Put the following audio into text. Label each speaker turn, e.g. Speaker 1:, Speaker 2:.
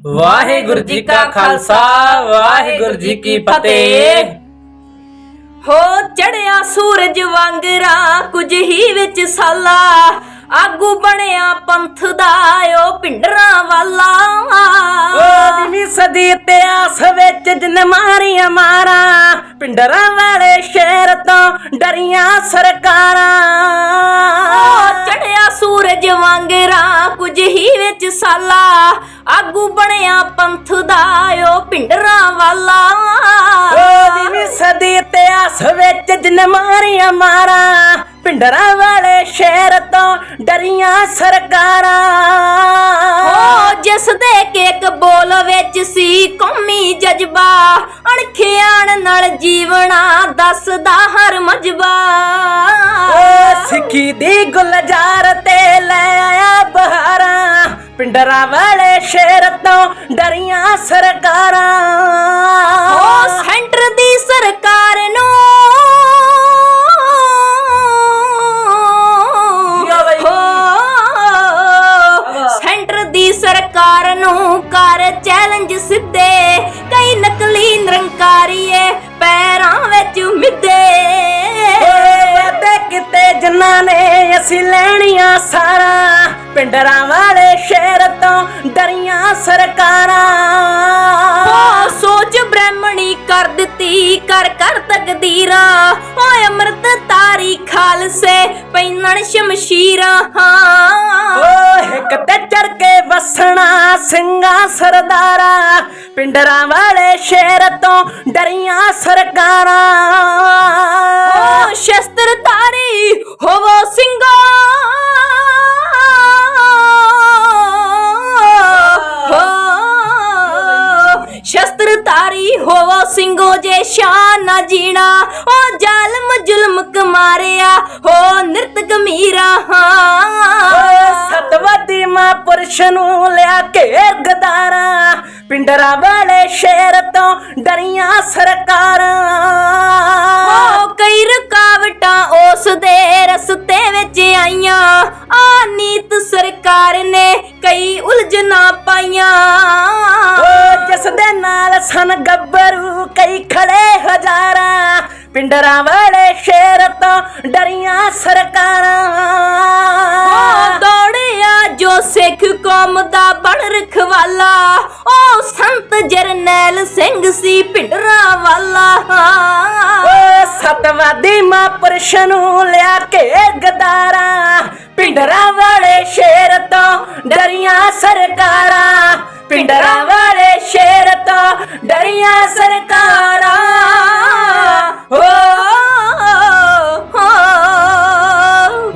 Speaker 1: ਵਾਹਿਗੁਰੂ ਜੀ ਕਾ ਖਾਲਸਾ ਵਾਹਿਗੁਰੂ ਜੀ ਕੀ ਫਤਿਹ।
Speaker 2: ਹੋ ਚੜਿਆ ਸੂਰਜ ਵਾਂਗਰਾ ਕੁਝ ਹੀ ਵਿੱਚ ਸਾਲਾ। ਆਗੂ ਬਣਿਆ ਪੰਥ ਦਾ ਓ ਪਿੰਡਰਾਂ ਵਾਲਾ।
Speaker 1: ਓ ਦਿਨੀ ਸਦੀ ਇਤਿਹਾਸ ਵਿੱਚ ਜਿਨ ਮਾਰੀਆਂ ਮਾਰਾਂ ਪਿੰਡਰਾਂ ਵਾਲੇ ਸ਼ਹਿਰ ਤੋਂ ਡਰੀਆਂ ਸਰਕਾਰਾਂ।
Speaker 2: ਓ ਚੜਿਆ ਸੂਰਜ ਵਾਂਗਰਾ ਵਿੱਚ ਸਾਲਾ ਆਗੂ ਬਣਿਆ ਪੰਥ ਦਾ ਓ ਪਿੰਡਰਾਂ ਵਾਲਾ।
Speaker 1: ਓ ਦਿਨੀ ਸਦੀ ਇਤਿਹਾਸ ਵਿੱਚ ਜਿਨ ਮਾਰੀਆਂ ਮਾਰਾਂ ਪਿੰਡਰਾਂ ਵਾਲੇ ਸ਼ਹਿਰ ਤੋਂ ਡਰੀਆਂ ਸਰਕਾਰਾਂ।
Speaker 2: ਓ ਜਿਸ ਦੇ ਕੇਕ ਬੋਲ ਵਿੱਚ ਸੀ ਕੌਮੀ ਜਜ਼ਬਾ ਅਣਖਿਆਣ ਨਾਲ ਜੀਵਣਾ ਦੱਸਦਾ ਹਰ ਮਜਬਾ।
Speaker 1: ਓ ਸਿੱਖੀ ਦੀ ਗੁਲਜ਼ਾਰ ਤੇ ਲੈ ਆਇਆ ਪਿੰਡਰਾਂ ਵਾਲੇ ਸ਼ਹਿਰ ਤੋਂ ਡਰੀਆਂ ਸਰਕਾਰਾਂ।
Speaker 2: ਓ ਸੈਂਟਰ ਦੀ ਸਰਕਾਰ ਨੂੰ। ਸੈਂਟਰ ਦੀ ਸਰਕਾਰ ਨੂੰ ਕਰ ਚੈਲੰਜ ਸਿੱਧੇ। ਕਈ ਨਕਲੀ ਨਿਰੰਕਾਰੀਏ ਪੈਰਾਂ ਵਿੱਚ ਮਿੱਦੇ
Speaker 1: ਤੇ ਕਿਤੇ ਜਿਨ੍ਹਾਂ ਨੇ ਅਸੀਂ ਲੈਣੀਆਂ ਸਾਰਾ। ਪਿੰਡਰਾਂ ਵਾਲੇ ਸ਼ਹਿਰ
Speaker 2: ਦਿੱਤੀ ਕਰ ਕਰ ਤਕਦੀਰਾਂ। ਓਏ ਅੰਮ੍ਰਿਤ ਤਾਰੀ ਖਾਲਸੇ ਪੈਨਣ ਸ਼ਮਸ਼ੀਰਾਂ ਹਾਂ।
Speaker 1: ਓ ਇੱਕ ਤੇ ਚੜ ਕੇ ਵਸਣਾ ਸਿੰਘਾਂ ਸਰਦਾਰਾ ਪਿੰਡਰਾਂ ਵਾਲੇ ਸ਼ਹਿਰ ਤੋਂ ਡਰੀਆਂ ਸਰਕਾਰਾਂ।
Speaker 2: ਓ ਸ਼ਸਤਰ ਧਾਰੀ ਨਾ ਜੀਣਾ। ਓ ਜ਼ਾਲਮ ਜ਼ੁਲਮ ਕਮਾਰਿਆ ਹੋ ਨਿਰਤ ਗਮੀਰਾ ਹਾਂ।
Speaker 1: ਸਤਵਾਦੀ ਮਾਂ ਪੁਰਸ਼ ਨੂੰ ਲਿਆ ਕੇ ਗਦਾਰਾਂ। ਪਿੰਡਰਾਂ ਵਾਲੇ ਸ਼ਹਿਰ ਤੋਂ ਡਰੀਆਂ ਸਰਕਾਰਾਂ।
Speaker 2: ਓ ਕਈ ਰੁਕਾਵਟਾਂ ਉਸ ਦੇ ਰਸਤੇ ਵਿੱਚ ਆਈਆਂ। ਆ ਨੀਤ ਸਰਕਾਰ ਨੇ ਕਈ ਉਲਝਣਾਂ ਪਾਈਆਂ।
Speaker 1: ਓ ਜਿਸ ਦੇ ਨਾਲ ਸਨ ਗੱਭਰੂ ਕਈ ਖੜੇ ਪਿੰਡਰਾਂ ਵਾਲੇ ਸ਼ਹਿਰ ਤੋਂ ਡਰੀਆਂ ਸਰਕਾਰਾਂ।
Speaker 2: ਦੌੜਿਆ ਜੋ ਸਿੱਖ ਕੌਮ ਦਾ ਬਣ ਰਖਵਾਲਾ ਓ ਸੰਤ ਜਰਨੈਲ ਸਿੰਘ ਸੀ ਪਿੰਡਰਾਂ ਵਾਲਾ।
Speaker 1: ਓ ਸਤਵਾਦੀ ਮਾਂ ਪੁਰਸ਼ ਨੂੰ ਲਿਆ ਕੇ ਗਦਾਰਾਂ ਪਿੰਡਰਾਂ ਵਾਲੇ ਸ਼ੇਰ ਤੋਂ ਡਰੀਆਂ ਸਰਕਾਰਾਂ। ਪਿੰਡਰਾਂ ਵਾਲੇ ਸ਼ੇਰ ਤੋਂ ਡਰੀਆਂ ਸਰਕਾਰਾਂ।